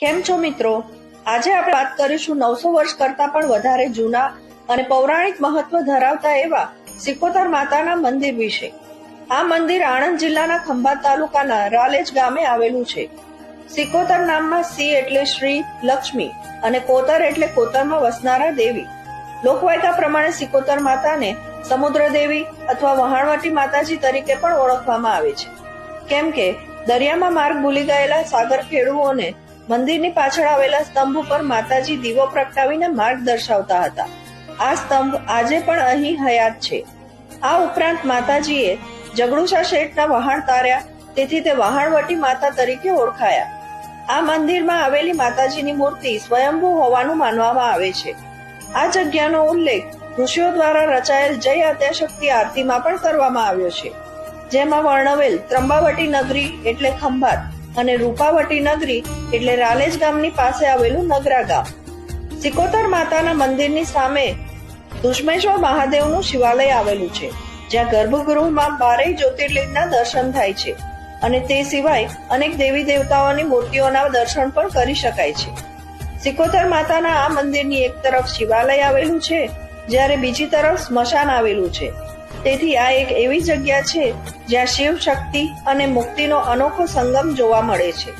કેમ છો મિત્રો? આજે આપણે વાત કરીશું નવસો વર્ષ કરતા પણ વધારે જૂના અને પૌરાણિક મહત્વ ધરાવતા એવા સિકોતર માતાના મંદિર વિશે. આ મંદિર આણંદ જિલ્લાના ખંભાત તાલુકાના રાલેજ ગામે આવેલું છે. સિકોતર નામમાં સી એટલે શ્રી, લક્ષ્મી અને કોતર એટલે કોતરમાં વસનારા દેવી. લોકવાયકા પ્રમાણે સિકોતર માતાને સમુદ્ર દેવી અથવા વહાણવટી માતાજી તરીકે પણ ઓળખવામાં આવે છે. કેમ કે દરિયામાં માર્ગ ભૂલી ગયેલા સાગર ખેડુઓને મંદિરની પાછળ આવેલા સ્તંભ ઉપર માતાજી દીવો પ્રગટાવીને માર્ગ દર્શાવતા હતા. આ સ્તંભ આજે પણ અહીં હયાત છે. આ ઉપરાંત માતાજીએ જગડુશા શેઠના વહાણ તાર્યા, તેથી તે વહાણવટી માતા તરીકે ઓળખાયા. આ મંદિરમાં આવેલી માતાજીની મૂર્તિ સ્વયંભૂ હોવાનું માનવામાં આવે છે. આ જગ્યાનો ઉલ્લેખ ઋષિઓ દ્વારા રચાયેલ જય આદ્યાશક્તિ આરતીમાં પણ કરવામાં આવ્યો છે. જેમાં વર્ણવેલ ત્રંબાવટી નગરી એટલે ખંભાત અને રૂપાવટી નગરી એટલે રાલેજ ગામની પાસે આવેલું નગરા ગામ. સિકોતર માતાના મંદિરની સામે દુષ્મેશ્વર મહાદેવનું શિવાલય આવેલું છે, જ્યાં ગર્ભગૃહમાં બારેય જ્યોતિર્લિંગના દર્શન થાય છે અને તે સિવાય અનેક દેવી દેવતાઓની મૂર્તિઓના દર્શન પણ કરી શકાય છે. સિકોતર માતાના આ મંદિરની એક તરફ શિવાલય આવેલું છે, જ્યારે બીજી તરફ સ્મશાન આવેલું છે. તેથી આ એક એવી જગ્યા છે જ્યાં શિવ શક્તિ અને મુક્તિનો અનોખો સંગમ જોવા મળે છે.